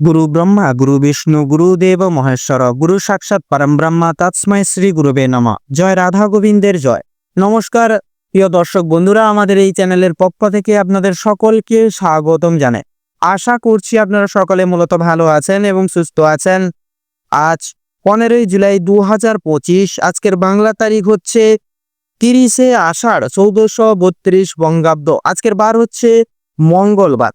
গুরু ব্রহ্মা গুরু বিষ্ণু গুরুদেব মহেশ্বর গুরু সাক্ষাৎ পরম ব্রহ্মা তৎস্মৈ শ্রী গুরুবে নম জয় রাধা গোবিন্দের জয়। নমস্কার, প্রিয় দর্শক বন্ধুরা, আমাদের এই চ্যানেলের পক্ষ থেকে আপনাদের সকলকে স্বাগতম জানাই। আশা করছি আপনারা সকলে মূলত ভালো আছেন এবং সুস্থ আছেন। আজ পনেরোই জুলাই দু হাজার পঁচিশ, আজকের বাংলা তারিখ হচ্ছে তিরিশে আষাঢ় চৌদ্দশো বত্রিশ বঙ্গাব্দ। আজকের বার হচ্ছে মঙ্গলবার।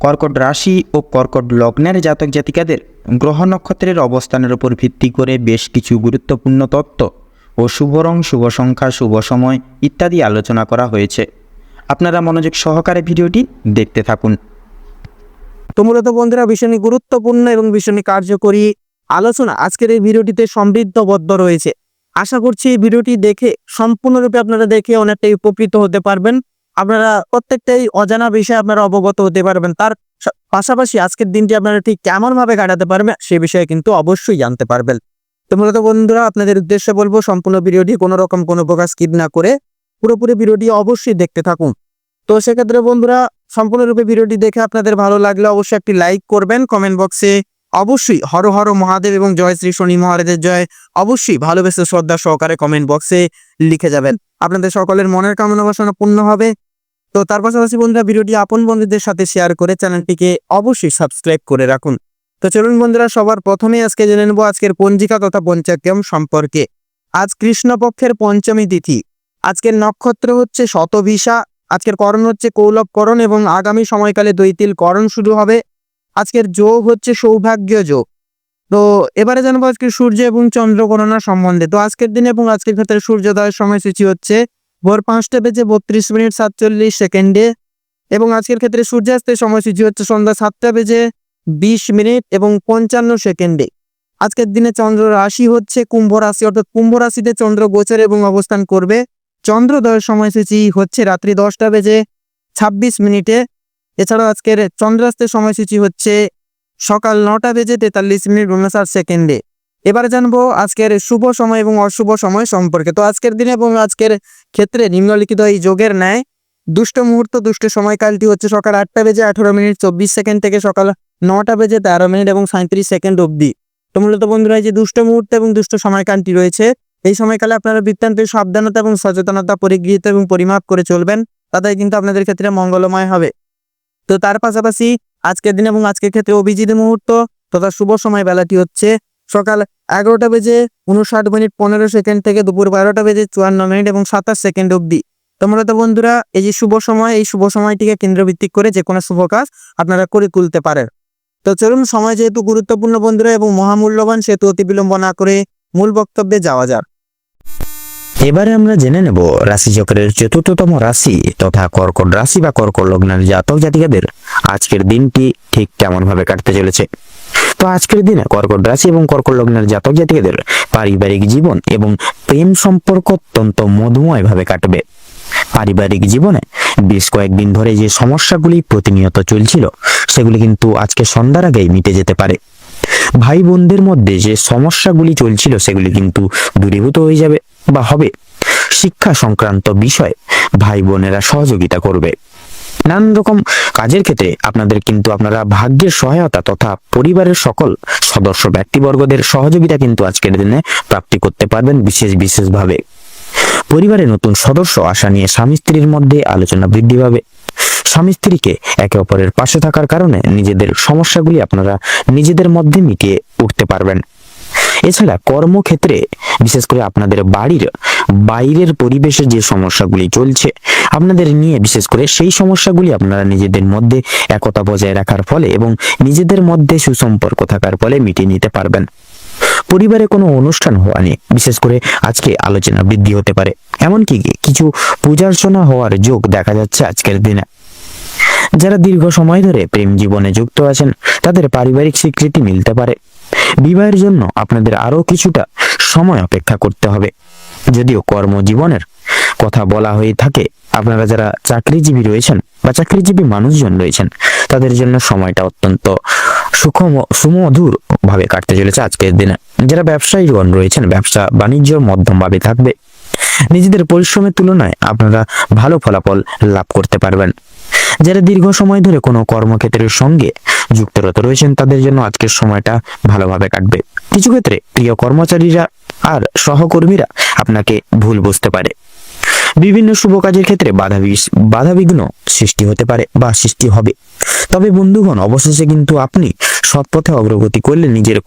কর্কট রাশি ও কর্কট লগ্নের জাতক জাতিকাদের গ্রহ নক্ষত্রের অবস্থানের উপর ভিত্তি করে বেশ কিছু গুরুত্বপূর্ণ তত্ত্ব ও শুভ রং, শুভ সংখ্যা, শুভ সময় ইত্যাদি আলোচনা করা হয়েছে। আপনারা মনোযোগ সহকারে ভিডিওটি দেখতে থাকুন। তো মূলত বন্ধুরা, ভীষণই গুরুত্বপূর্ণ এবং ভীষণই কার্যকরী আলোচনা আজকের এই ভিডিওটিতে সমৃদ্ধবদ্ধ রয়েছে। আশা করছি এই ভিডিওটি দেখে সম্পূর্ণরূপে আপনারা দেখে অনেকটাই উপকৃত হতে পারবেন। আপনারা প্রত্যেকটাই অজানা বিষয়ে আপনারা অবগত হতে পারবেন। তার পাশাপাশি আজকের দিনটি আপনারা ঠিক কেমন ভাবে কাটাতে পারবেন সে বিষয়ে কিন্তু অবশ্যই জানতে পারবেন। তো মূলত বন্ধুরা, আপনাদের উদ্দেশ্যে বলব, সম্পূর্ণ ভিডিওটি কোনো রকম কোনো প্রকার স্কিপ না করে পুরোপুরি ভিডিওটি অবশ্যই দেখতে থাকুন। তো সেক্ষেত্রে বন্ধুরা, সম্পূর্ণরূপে ভিডিওটি দেখে আপনাদের ভালো লাগলে অবশ্যই একটি লাইক করবেন, কমেন্ট বক্সে অবশ্যই হর হর মহাদেব এবং জয় শ্রী শনি মহারাজের জয়। অবশ্যই ভালোবেসে শ্রদ্ধা সহকারে কমেন্ট বক্সে লিখে যাবেন। আপনাদের সকলের মনের কামনা বাসনা পূর্ণ হবে। তো তার পাশাপাশি বন্ধুরা, ভিডিওটি আপন বন্ধুদের সাথে শেয়ার করে চ্যানেলটিকে অবশ্যই সাবস্ক্রাইব করে রাখুন। তো চলুন বন্ধুরা, সবার প্রথমে আজকে জেনে নেব আজকের পঞ্জিকা তথা পঞ্চাক্রম সম্পর্কে। আজ কৃষ্ণপক্ষের পঞ্চমী তিথি। আজকের নক্ষত্র হচ্ছে শতভিসা আজকের করণ হচ্ছে কৌলভকরণ এবং আগামী সময়কালে দৈতিল করণ শুরু হবে। আজকের যোগ হচ্ছে সৌভাগ্য যোগ। তো এবারে জানব আজকে সূর্য এবং চন্দ্র গণনা সম্বন্ধে। তো আজকের দিনে এবং আজকের ক্ষেত্রে সূর্যোদয়ের সময়সূচি হচ্ছে ভোর পাঁচটা বেজে বত্রিশ মিনিট সাতচল্লিশ সেকেন্ডে। এবং আজকের ক্ষেত্রে সূর্যাস্তের সময়সূচি হচ্ছে সন্ধ্যা সাতটা বেজে বিশ মিনিট এবং পঞ্চান্ন সেকেন্ডে। আজকের দিনে চন্দ্র রাশি হচ্ছে কুম্ভ রাশি, অর্থাৎ কুম্ভ রাশিতে চন্দ্র গোচর এবং অবস্থান করবে। চন্দ্রোদয়ের সময়সূচি হচ্ছে রাত্রি দশটা বেজে ছাব্বিশ মিনিটে। এছাড়াও আজকের চন্দ্রাস্তের সময়সূচি হচ্ছে সকাল নটা বেজে তেতাল্লিশ মিনিট উনষাট সেকেন্ডে। এবারে জানব আজকের শুভ সময় এবং অশুভ সময় সম্পর্কে। তো আজকের দিনে এবং আজকের ক্ষেত্রে নিম্নলিখিত এই যোগের ন্যায় দুষ্ট মুহূর্ত, দুষ্ট সময়কালটি হচ্ছে সকাল আটটা বেজে আঠারো মিনিট চব্বিশ সেকেন্ড থেকে সকাল নটা বেজে তেরো মিনিট এবং সাঁত্রিশ সেকেন্ড অবধি। তো মূলত বন্ধুরা, এই যে দুষ্ট মুহূর্ত এবং দুষ্ট সময়কালটি রয়েছে, এই সময়কালে আপনারা বৃত্তান্ত সাবধানতা এবং সচেতনতা, পরিগৃহীত এবং পরিমাপ করে চলবেন। তাতে কিন্তু আপনাদের ক্ষেত্রে মঙ্গলময় হবে। তো তার পাশাপাশি আজকের দিন এবং আজকের ক্ষেত্রে অভিজিৎ মুহূর্ত তথা শুভ সময় বেলাটি হচ্ছে সকাল এগারোটা বেজে উনষাট মিনিট পনেরো সেকেন্ড থেকে দুপুর বারোটা বেজে চুয়ান্ন মিনিট এবং সাতাশ সেকেন্ড অবধি। তোমরা তো বন্ধুরা, এই যে শুভ সময়, এই শুভ সময়টিকে কেন্দ্রভিত্তিক করে যে কোনো শুভ কাজ আপনারা করে তুলতে পারেন। তো চলুন, সময় যেহেতু গুরুত্বপূর্ণ বন্ধুরা এবং মহামূল্যবান, সেহেতু অতি বিলম্ব না করে মূল বক্তব্যে যাওয়া যাক। এবারে আমরা জেনে নেব রাশি চক্রের চতুর্থতম রাশি তথা কর্কট রাশি বা কর্কট লগ্নের জাতক জাতিকাদের আজকের দিনটি ঠিক কেমন ভাবে কাটতে চলেছে। তো আজকের দিনে কর্কট রাশি এবং কর্কট লগ্নের জাতক জাতিকাদের পারিবারিক জীবন এবং প্রেম সম্পর্ক অত্যন্ত মধুময় ভাবে কাটবে। পারিবারিক জীবনে বেশ কয়েকদিন ধরে যে সমস্যাগুলি প্রতিনিয়ত চলছিল, সেগুলি কিন্তু আজকে সন্ধ্যার আগেই মিটে যেতে পারে। ভাই বোনদের মধ্যে যে সমস্যাগুলি চলছিল, সেগুলি কিন্তু দূরীভূত হয়ে যাবে। বা হবে? শিক্ষা সংক্রান্ত বিষয়ে ভাই বোনেরা সহযোগিতা করবে। নানান রকম কাজের ক্ষেত্রে আপনাদের কিন্তু আপনারা ভাগ্যের সহায়তা তথা পরিবারের সকল সদস্য ব্যক্তিবর্গদের সহযোগিতা কিন্তু আজকের দিনে প্রাপ্তি করতে পারবেন বিশেষ বিশেষভাবে। পরিবারে নতুন সদস্য আসা নিয়ে স্বামী স্ত্রীর মধ্যে আলোচনা বৃদ্ধি পাবে। স্বামী স্ত্রীকে একে অপরের পাশে থাকার কারণে নিজেদের সমস্যাগুলি আপনারা নিজেদের মধ্যে মিটিয়ে উঠতে পারবেন। এছাড়া কর্মক্ষেত্রে, বিশেষ করে আপনাদের বাড়ির বাইরের পরিবেশে যে সমস্যাগুলি চলছে, আপনাদের নিয়ে বিশেষ করে সেই সমস্যাগুলি আপনারা নিজেদের মধ্যে একতা বজায় রাখার ফলে এবং নিজেদের মধ্যে সুসম্পর্ক থাকার ফলে মিটিয়ে নিতে পারবেন। পরিবারে কোনো অনুষ্ঠান হওয়া নিয়ে বিশেষ করে আজকে আলোচনা বৃদ্ধি হতে পারে। এমনকি কিছু পূজার্চনা হওয়ার যোগ দেখা যাচ্ছে আজকের দিনে। যারা দীর্ঘ সময় ধরে প্রেম জীবনে যুক্ত আছেন, তাদের পারিবারিক স্বীকৃতি মিলতে পারে। বিবাহের জন্য আপনাদের আরও কিছুটা সময় অপেক্ষা করতে হবে। যদিও কর্মজীবনের কথা বলা হয়ে থাকে, আপনারা যারা চাকরিজীবী রয়েছেন বা চাকরিজীবী মানুষজন রয়েছেন, তাদের জন্য সময়টা অত্যন্ত সুখম, সুমধুর ভাবে কাটতে চলেছে আজকের দিনে। যারা ব্যবসায়ীগণ রয়েছেন, ব্যবসা বাণিজ্য মধ্যম ভাবে থাকবে, নিজেদের পরিশ্রমের তুলনায় আপনারা ভালো ফলাফল লাভ করতে পারবেন। যারা দীর্ঘ সময় ধরে কোনো কর্মক্ষেত্রের সঙ্গে যুক্তরত রয়েছেন, তাদের জন্য আজকের সময়টা ভালোভাবে কাটবে। কিছু ক্ষেত্রে প্রিয় কর্মচারীরা আর সহকর্মীরা আপনাকে ভুল বুঝতে পারে। বিভিন্ন শুভ কাজের ক্ষেত্রে বাধা বাধাবিঘ্ন সৃষ্টি হতে পারে বা সৃষ্টি হবে। তবে বন্ধুগণ, অবশেষে কিন্তু আপনি সৎপথে অগ্রগতি করলে নিজের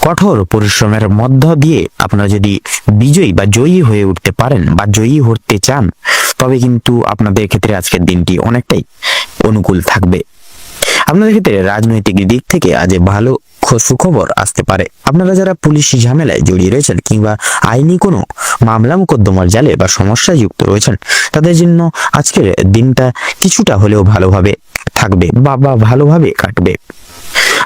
কঠোর পরিশ্রমের মধ্য দিয়ে আপনারা যদি বিজয়ী বা জয়ী হয়ে উঠতে পারেন বা জয়ী হতে চান, তবে কিন্তু আপনাদের ক্ষেত্রে আজকের দিনটি অনেকটাই অনুকূল থাকবে। আপনাদের ক্ষেত্রে রাজনৈতিক দিক থেকে আজ ভালো সুখবর আসতে পারে। আপনারা যারা পুলিশ ঝামেলায় জড়িয়ে রয়েছেন কিংবা আইনি কোনো মামলা মোকদ্দমার জালে বা সমস্যায় যুক্ত রয়েছেন, তাদের জন্য আজকের দিনটা কিছুটা হলেও ভালোভাবে থাকবে বা বা ভালোভাবে কাটবে।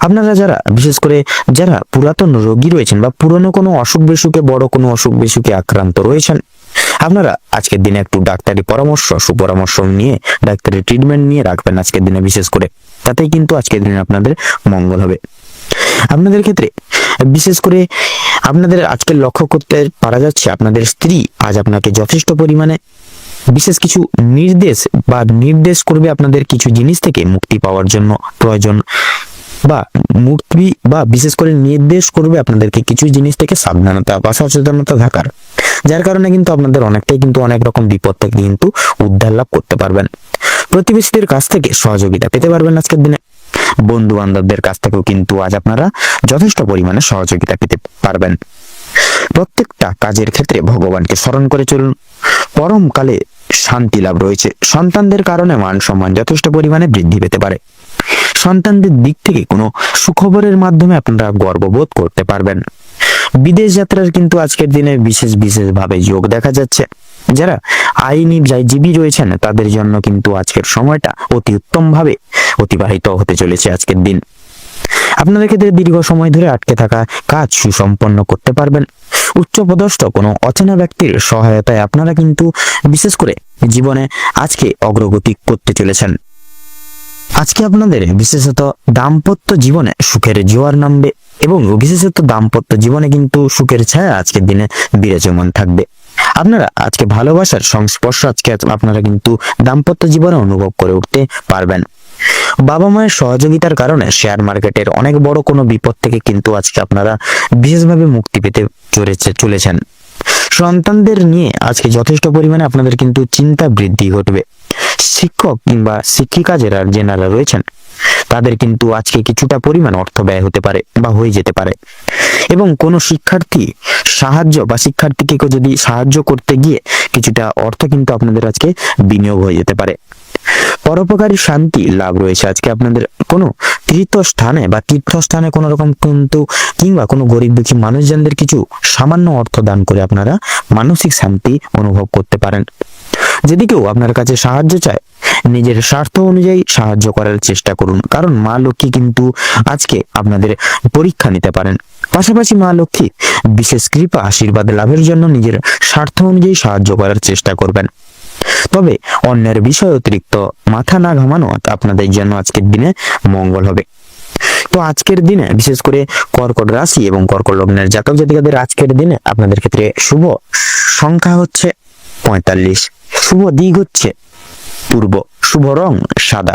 আপনারা যারা, বিশেষ করে যারা পুরাতন রোগী রয়েছেন বা পুরনো কোনো অসুখ বিসুখে, বড় কোনো অসুখ বিসুখে আক্রান্ত রয়েছেন, আপনারা আজকের দিনে একটু ডাক্তারি পরামর্শ, সুপরামর্শ নিয়ে, ডাক্তারি ট্রিটমেন্ট নিয়ে রাখবেন আজকের দিনে বিশেষ করে। তাতেই কিন্তু আজকের দিনে আপনাদের মঙ্গল হবে। আপনাদের ক্ষেত্রে, বিশেষ করে আপনাদের আজকে লক্ষ্য করতে পারা যাচ্ছে আপনাদের স্ত্রী আজ আপনাকে যথেষ্ট পরিমাণে বিশেষ কিছু নির্দেশ বা নির্দেশ করবে আপনাদের কিছু জিনিস থেকে মুক্তি পাওয়ার জন্য, প্রয়োজন বা মুক্তি বা বিশেষ করে নির্দেশ করবে আপনাদেরকে কিছু জিনিস থেকে সাবধানতা বা সচেতনতা থাকার। যার কারণে কিন্তু আপনাদের অনেকটাই কিন্তু অনেক রকম বিপদ থেকে কিন্তু উদ্ধার লাভ করতে পারবেন। প্রতিবেশীদের কাছ থেকে সহযোগিতা পেতে পারবেন আজকের দিনে। বন্ধু বান্ধবদের কাছ থেকেও কিন্তু আজ আপনারা যথেষ্ট পরিমাণে সহযোগিতা পেতে পারবেন। প্রত্যেকটা কাজের ক্ষেত্রে ভগবানকে স্মরণ করে চলুন। পরমকালে শান্তি লাভ রয়েছে। সন্তানদের কারণে মান সম্মান যথেষ্ট পরিমাণে বৃদ্ধি পেতে পারে। সন্তানদের দিক থেকে কোনো সুখবরের মাধ্যমে আপনারা গর্ববোধ করতে পারবেন। বিদেশ যাত্রার কিন্তু আজকের দিনে বিশেষ বিশেষভাবে যোগ দেখা যাচ্ছে। যারা আইনি যাই জীবী রয়েছেন, তাদের জন্য কিন্তু আজকের সময়টা অতি উত্তম ভাবে অতিবাহিত হতে চলেছে আজকের দিন। আপনাদের ক্ষেত্রে দীর্ঘ সময় ধরে আটকে থাকা কাজ সুসম্পন্ন করতে পারবেন। উচ্চপদস্থ কোনো অচেনা ব্যক্তির সহায়তায় আপনারা কিন্তু বিশেষ করে জীবনে আজকে অগ্রগতি করতে চলেছেন। আজকে আপনাদের বিশেষত দাম্পত্য জীবনে সুখের জোয়ার নামবে এবং বিশেষত দাম্পত্য জীবনে কিন্তু সুখের ছায়া আজকের দিনে বিরাজমান থাকবে। আপনারা আজকে ভালোবাসার সংস্পর্শ, আজকে আপনারা কিন্তু দাম্পত্য জীবনে অনুভব করে উঠতে পারবেন। বাবা মায়ের সহযোগিতার কারণে শেয়ার মার্কেটের অনেক বড় কোনো বিপদ থেকে কিন্তু আজকে আপনারা বিশেষভাবে মুক্তি পেতে চলেছে, চলেছেন। সন্তানদের নিয়ে আজকে যথেষ্ট পরিমাণে আপনাদের কিন্তু চিন্তা বৃদ্ধি ঘটবে। শিক্ষক কিংবা শিক্ষিকা যারা, যেনারা রয়েছেন তাদের কিন্তু আজকে কিছুটা পরিমাণ অর্থ ব্যয় হতে পারে বা হয়ে যেতে পারে। এবং কোনো শিক্ষার্থী সাহায্য বা শিক্ষার্থীকে যদি সাহায্য করতে গিয়ে কিছুটা অর্থ কিন্তু আপনাদের আজকে বিনিয়োগ হয়ে যেতে পারে। পরোপকারী শান্তি লাভ রয়েছে আজকে আপনাদের। কোনো তীর্থস্থানে বা তীর্থস্থানে কোনো রকম কিন্তু কিংবা কোনো গরিব দুঃখী মানুষজনদের কিছু সামান্য অর্থ দান করে আপনারা মানসিক শান্তি অনুভব করতে পারেন। যদি কেউ আপনার কাছে সাহায্য চায় নিজের স্বার্থ অনুযায়ী সাহায্য করার চেষ্টা করুন। কারণ মা লক্ষ্মী কিন্তু আজকে আপনাদের পরীক্ষা নিতে পারেন। পাশাপাশি মা লক্ষ্মী বিশেষ কৃপা, আশীর্বাদ লাভের জন্য নিজের স্বার্থ অনুযায়ী সাহায্য করার চেষ্টা করবেন। তবে অন্যের বিষয় অতিরিক্ত মাথা না ঘামানো আপনাদের জন্য আজকের দিনে মঙ্গল হবে। তো আজকের দিনে বিশেষ করে কর্কট রাশি এবং কর্কট লগ্নের জাতক জাতিকাদের আজকের দিনে আপনাদের ক্ষেত্রে শুভ সংখ্যা হচ্ছে পঁয়তাল্লিশ। শুভ দিক হচ্ছে পূর্ব শুভ রং সাদা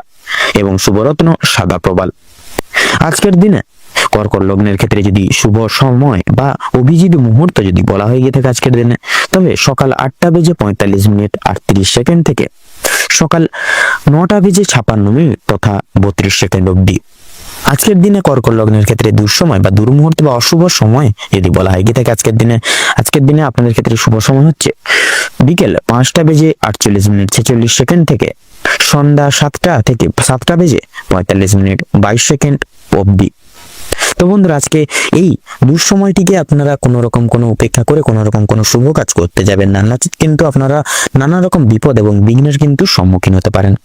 এবং শুভরত্ন সাদা প্রবাল। আজকের দিনে কর্কট লগ্নের ক্ষেত্রে যদি শুভ সময় বা অভিজিৎ মুহূর্ত যদি বলা হয়ে গিয়ে থাকে আজকের দিনে, তবে সকাল আটটা বেজে পঁয়তাল্লিশ মিনিট আটত্রিশ সেকেন্ড থেকে সকাল নটা বেজে ছাপান্ন মিনিট তথা বত্রিশ সেকেন্ড অবধি। আজকের দিনে কর্কট লগ্নের ক্ষেত্রে দুঃসময় বা দুর্মুহূর্ত বা অশুভ সময় যদি বলা হয় গিয়ে থাকে আজকের দিনে? আজকের দিনে আপনাদের ক্ষেত্রে শুভ সময় হচ্ছে বিকেল পাঁচটা বেজে আটচল্লিশ মিনিট, ছেচল্লিশ সেকেন্ড থেকে সন্ধ্যা সাতটা থেকে সাতটা বেজে পঁয়তাল্লিশ মিনিট, বাইশ সেকেন্ড অবধি। তো বন্ধুরা, আজকে এই দুঃসময়টিকে আপনারা কোনো রকম কোনো উপেক্ষা করে, কোনো রকম কোনো শুভ কাজ করতে যাবেন না। কিন্তু আপনারা নানা রকম বিপদ এবং বিঘ্নের কিন্তু সম্মুখীন হতে পারেন।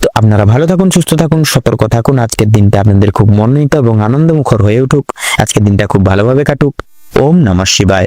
তো আপনারা ভালো থাকুন, সুস্থ থাকুন, সতর্ক থাকুন। আজকের দিনটা আপনাদের খুব মনোনীত এবং আনন্দমুখর হয়ে উঠুক। আজকের দিনটা খুব ভালোভাবে কাটুক। ওম নমঃ শিবায়।